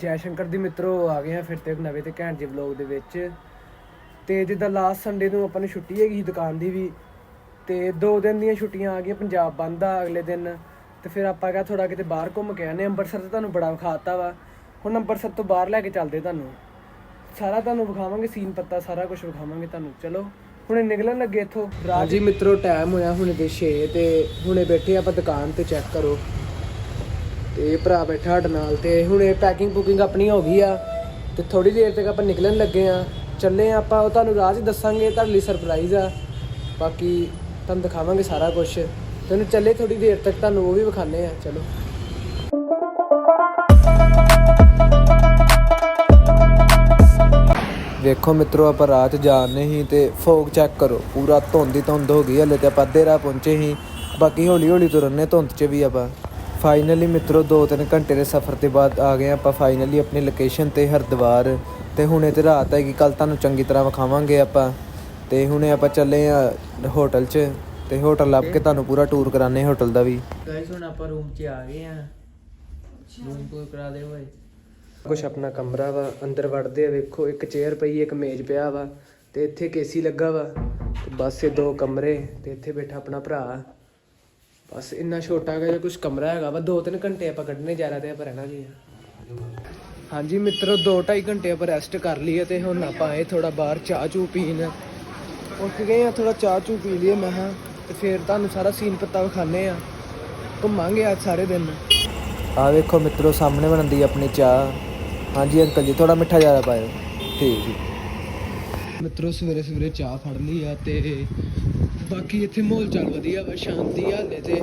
ਜੈ ਸ਼ੰਕਰ ਦੀ ਮਿੱਤਰੋ ਆ ਗਏ ਆ ਫਿਰ ਤੇ ਇੱਕ ਨਵੇਂ ਤੇ ਘੈਂਟ ਜਿਹੇ ਵਲੌਗ ਦੇ ਵਿੱਚ। ਤੇ ਜਿੱਦਾਂ ਲਾਸਟ ਸੰਡੇ ਨੂੰ ਆਪਾਂ ਨੂੰ ਛੁੱਟੀ ਹੈਗੀ ਸੀ ਦੁਕਾਨ ਦੀ ਵੀ, ਤੇ ਦੋ ਦਿਨ ਦੀਆਂ ਛੁੱਟੀਆਂ ਆ ਗਈਆਂ, ਪੰਜਾਬ ਬੰਦ ਆ ਅਗਲੇ ਦਿਨ। ਤੇ ਫਿਰ ਆਪਾਂ ਕਿਹਾ ਥੋੜਾ ਕਿਤੇ ਬਾਹਰ ਘੁੰਮ ਕੇ ਆਨੇ ਅੰਮ੍ਰਿਤਸਰ ਤੇ ਤੁਹਾਨੂੰ ਬੜਾ ਵਿਖਾਤਾ ਵਾ। ਹੁਣ ਅੰਮ੍ਰਿਤਸਰ ਤੋਂ ਬਾਹਰ ਲੈ ਕੇ ਚੱਲਦੇ ਤੁਹਾਨੂੰ। ਸਾਰਾ ਤੁਹਾਨੂੰ ਵਿਖਾਵਾਂਗੇ, ਸੀਨ ਪੱਤਾ ਸਾਰਾ ਕੁਝ ਵਿਖਾਵਾਂਗੇ ਤੁਹਾਨੂੰ। ਚਲੋ, ਹੁਣੇ ਨਿਕਲਣ ਲੱਗੇ ਇੱਥੋਂ। ਰਾਜੀ ਮਿੱਤਰੋ ਟਾਈਮ ਹੋਇਆ ਹੁਣੇ ਦੇ 6 ਤੇ ਹੁਣੇ ਬੈਠੇ ਆਪਾਂ ਦੁਕਾਨ ਤੇ ਚੈੱਕ ਕਰੋ। ਤੇ ਭਰਾ ਬੈਠਾ ਸਾਡੇ ਨਾਲ ਤੇ ਹੁਣ ਇਹ ਪੈਕਿੰਗ ਪੁਕਿੰਗ ਆਪਣੀ ਹੋ ਗਈ ਆ ਤੇ ਥੋੜੀ ਦੇਰ ਤੱਕ ਆਪਾਂ ਨਿਕਲਣ ਲੱਗੇ ਆ। ਚੱਲੇ ਆ ਆਪਾਂ, ਉਹ ਤੁਹਾਨੂੰ ਰਾਹ 'ਚ ਦੱਸਾਂਗੇ, ਤੁਹਾਡੇ ਲਈ ਸਰਪ੍ਰਾਈਜ਼ ਆ। ਬਾਕੀ ਤੁਹਾਨੂੰ ਦਿਖਾਵਾਂਗੇ ਸਾਰਾ ਕੁਝ ਤੇ ਚੱਲੇ ਥੋੜੀ ਦੇਰ ਤੱਕ, ਤੁਹਾਨੂੰ ਉਹ ਵੀ ਵਿਖਾਣੇ ਆ। ਚਲੋ। ਵੇਖੋ ਮਿੱਤਰੋ, ਆਪਾਂ ਰਾਤ ਜਾਣੇ ਸੀ ਤੇ ਫੋਗ ਚੈੱਕ ਕਰੋ। ਪੂਰਾ ਧੁੰਦ ਹੀ ਧੁੰਦ ਹੋ ਗਈ, ਹਲੇ ਤੇ ਆਪਾਂ ਅੱਧੇ ਰਾਹ ਪਹੁੰਚੇ ਹੀ ਬਾਕੀ ਹੌਲੀ ਹੌਲੀ ਤੁਰਨੇ, ਧੁੰਦ 'ਚ ਵੀ ਆਪਾਂ। ਫਾਈਨਲੀ ਮਿੱਤਰੋ 2-3 ਘੰਟੇ ਦੇ ਸਫ਼ਰ ਦੇ ਬਾਅਦ ਆ ਗਏ ਆਪਾਂ ਫਾਈਨਲੀ ਆਪਣੀ ਲੋਕੇਸ਼ਨ ਤੇ ਹਰਿਦੁਆਰ। ਤੇ ਹੁਣੇ ਤੇ ਰਾਤ ਹੈਗੀ ਕੱਲ ਤੁਹਾਨੂੰ ਚੰਗੀ ਤਰ੍ਹਾਂ ਵਿਖਾਵਾਂਗੇ ਆਪਾਂ। ਤੇ ਹੁਣੇ ਆਪਾਂ ਚੱਲੇ ਆ ਹੋਟਲ 'ਚ ਤੇ ਹੋਟਲ ਲੱਭ ਕੇ ਤੁਹਾਨੂੰ ਪੂਰਾ ਟੂਰ ਕਰਾਣੇ ਹੋਟਲ ਦਾ ਵੀ। ਗਾਇਸ ਹੁਣ ਆਪਾਂ ਰੂਮ 'ਚ ਆ ਗਏ ਆ ਰੂਮ ਟੂਰ ਕਰਾ ਦੇ ਹੋਏ ਕੁਛ ਆਪਣਾ ਕਮਰਾ ਵਾ ਅੰਦਰ ਵੜਦੇ ਆ ਵੇਖੋ ਇੱਕ ਚੇਅਰ ਪਈ ਇੱਕ ਮੇਜ਼ ਪਿਆ ਵਾ ਤੇ ਇੱਥੇ ਕੇਸੀ ਲੱਗਾ ਵਾ। ਤੇ ਬਸ ਇਹ ਦੋ ਕਮਰੇ ਤੇ ਇੱਥੇ ਬੈਠਾ ਆਪਣਾ ਭਰਾ। ਬਸ ਇੰਨਾ ਛੋਟਾ ਜਿਹਾ ਕੁਝ ਕਮਰਾ ਹੈਗਾ ਵਾ 2-3 ਘੰਟੇ ਆਪਾਂ ਕੱਢਣੇ ਜਾ ਰਹੇ ਤੇ ਆਪਾਂ ਰਹਿਣਾ ਕੀ ਆ। ਹਾਂਜੀ ਮਿੱਤਰੋ 2-2.5 ਘੰਟੇ ਆਪਾਂ ਰੈਸਟ ਕਰ ਲਈਏ ਤੇ ਹੁਣ ਆਪਾਂ ਆਏ ਥੋੜਾ ਬਾਹਰ ਚਾਹ ਚੂ ਪੀਣ। ਉੱਠ ਗਏ ਆ ਥੋੜਾ ਚਾਹ ਚੂ ਪੀ ਲਈਏ ਮੈਂ ਹਾਂ ਤੇ ਫਿਰ ਤੁਹਾਨੂੰ ਸਾਰਾ ਸੀਨ ਪੱਤਾ ਵਿਖਾਣੇ ਆ। ਘੁੰਮਾਂਗੇ ਅੱਜ ਸਾਰੇ ਦਿਨ। ਆ ਵੇਖੋ ਮਿੱਤਰੋ, ਸਾਹਮਣੇ ਬਣਦੀ ਆਪਣੀ ਚਾਹ। ਹਾਂਜੀ ਅੰਕਲ ਜੀ ਥੋੜਾ ਮਿੱਠਾ ਜ਼ਿਆਦਾ ਪਾਇਓ। ਠੀਕ ਜੀ। ਮਿੱਤਰੋ ਸਵੇਰੇ ਸਵੇਰੇ ਚਾਹ ਫੜ ਲਈ ਆ ਤੇ ਬਾਕੀ ਇੱਥੇ ਮਾਹੌਲ ਚੱਲ ਵਧੀਆ ਵਾ, ਸ਼ਾਂਤੀ ਆ ਹਲੇ ਤੇ।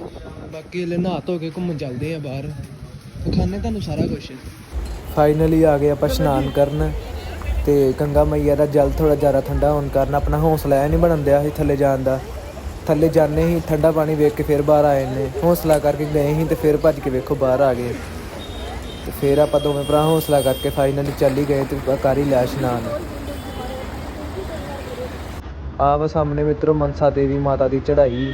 ਬਾਕੀ ਹਲੇ ਨਹਾ ਧੋ ਕੇ ਘੁੰਮਣ ਚੱਲਦੇ ਆ ਬਾਹਰ। ਵਿਖਾਣੇ ਤੁਹਾਨੂੰ ਸਾਰਾ ਕੁਝ ਫਾਈਨਲੀ ਆ ਗਏ ਆਪਾਂ ਇਸ਼ਨਾਨ ਕਰਨ ਤੇ ਗੰਗਾ ਮਈਆ ਦਾ ਜਲ ਥੋੜਾ ਜ਼ਿਆਦਾ ਠੰਡਾ ਹੋਣ ਕਾਰਨ ਆਪਣਾ ਹੌਸਲਾ ਇਹ ਨਹੀਂ ਬਣਨ ਦਿਆ ਸੀ ਥੱਲੇ ਜਾਣ ਦਾ। ਥੱਲੇ ਜਾਣੇ ਹੀ ਠੰਡਾ ਪਾਣੀ ਵੇਖ ਕੇ ਫਿਰ ਬਾਹਰ ਆਏ ਨੇ। ਹੌਸਲਾ ਕਰਕੇ ਗਏ ਸੀ ਤੇ ਫਿਰ ਭੱਜ ਕੇ ਵੇਖੋ ਬਾਹਰ ਆ ਗਏ। ਤੇ ਫਿਰ ਆਪਾਂ ਦੋਵੇਂ ਭਰਾ ਹੌਸਲਾ ਕਰਕੇ ਫਾਈਨਲੀ ਚੱਲ ਹੀ ਗਏ ਤੇ ਕਰ ਹੀ ਲਿਆ ਇਸ਼ਨਾਨ। ਆਪ ਸਾਹਮਣੇ ਮਿੱਤਰੋ ਮਨਸਾ ਦੇਵੀ ਮਾਤਾ ਦੀ ਚੜ੍ਹਾਈ।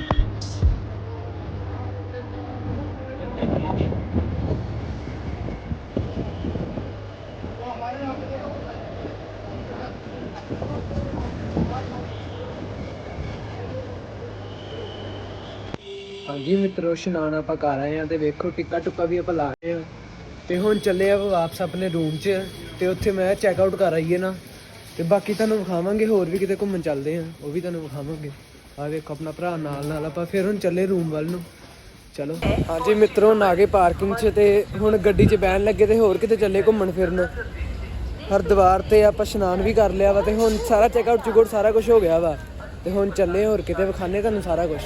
ਹਾਂਜੀ ਮਿੱਤਰੋ, ਇਸ਼ਨਾਨ ਆਪਾਂ ਕਰ ਆਏ ਆ ਤੇ ਵੇਖੋ ਟਿੱਕਾ ਟੁੱਕਾ ਵੀ ਆਪਾਂ ਲਾ ਆਏ ਆ ਤੇ ਹੁਣ ਚੱਲੇ ਆ ਵਾਪਸ ਆਪਣੇ ਰੂਮ 'ਚ ਤੇ ਉੱਥੇ ਮੈਂ ਚੈੱਕ ਆਊਟ ਕਰ ਆਈਏ ਨਾ। ਤੇ ਬਾਕੀ ਤੁਹਾਨੂੰ ਵਿਖਾਵਾਂਗੇ, ਹੋਰ ਵੀ ਕਿਤੇ ਘੁੰਮਣ ਚੱਲਦੇ ਆ। ਉਹ ਵੀ ਤੁਹਾਨੂੰ ਵਿਖਾਵਾਂਗੇ। ਆ ਵੇਖੋ ਆਪਣਾ ਭਰਾ ਨਾਲ ਨਾਲ ਆਪਾਂ ਫਿਰ ਹੁਣ ਚੱਲੇ ਰੂਮ ਵੱਲ ਨੂੰ। ਚਲੋ। ਹਾਂਜੀ ਮਿੱਤਰੋ ਨਾ ਗਏ ਪਾਰਕਿੰਗ 'ਚ ਤੇ ਹੁਣ ਗੱਡੀ 'ਚ ਬਹਿਣ ਲੱਗੇ ਤੇ ਹੋਰ ਕਿਤੇ ਚੱਲੇ ਘੁੰਮਣ ਫਿਰਨ। ਹਰਿਦੁਆਰ ਤੇ ਆਪਾਂ ਇਸ਼ਨਾਨ ਵੀ ਕਰ ਲਿਆ ਵਾ ਤੇ ਹੁਣ ਸਾਰਾ ਚੈੱਕ ਆਊਟ ਚੁਗੜ ਸਾਰਾ ਕੁਝ ਹੋ ਗਿਆ ਵਾ। ਤੇ ਹੁਣ ਚੱਲੇ ਹੋਰ ਕਿਤੇ ਵਿਖਾਣੇ ਤੁਹਾਨੂੰ ਸਾਰਾ ਕੁਝ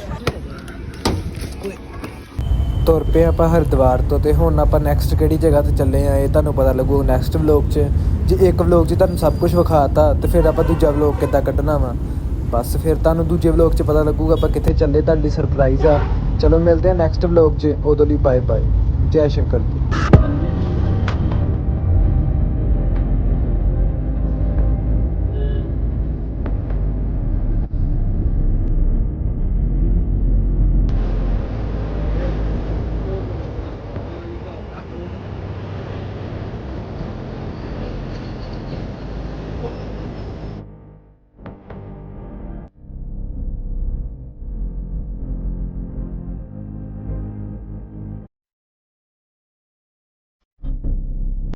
ਤੁਰ ਪਏ ਆਪਾਂ ਹਰਿਦੁਆਰ ਤੋਂ ਤੇ ਹੁਣ ਆਪਾਂ ਨੈਕਸਟ ਕਿਹੜੀ ਜਗ੍ਹਾ ਤੇ ਚੱਲੇ ਆ, ਇਹ ਤੁਹਾਨੂੰ ਪਤਾ ਲੱਗੂ ਨੈਕਸਟ ਵਲੌਗ 'ਚ। ਜੇ ਇੱਕ ਵਲੌਗ 'ਚ ਤੁਹਾਨੂੰ ਸਭ ਕੁਝ ਵਿਖਾਤਾ, ਤੇ ਫਿਰ ਆਪਾਂ ਦੂਜਾ ਵਲੌਗ ਕਿੱਦਾਂ ਕੱਢਣਾ ਵਾ? ਬਸ ਫਿਰ ਤੁਹਾਨੂੰ ਦੂਜੇ ਵਲੌਗ 'ਚ ਪਤਾ ਲੱਗੂਗਾ ਆਪਾਂ ਕਿੱਥੇ ਚੱਲੇ, ਤੁਹਾਡੀ ਸਰਪ੍ਰਾਈਜ਼ ਆ। ਚਲੋ ਮਿਲਦੇ ਆ ਨੈਕਸਟ ਵਲੌਗ 'ਚ, ਉਦੋਂ ਲਈ ਬਾਏ ਬਾਏ ਜੈ ਸ਼ੰਕਰ ਜੀ।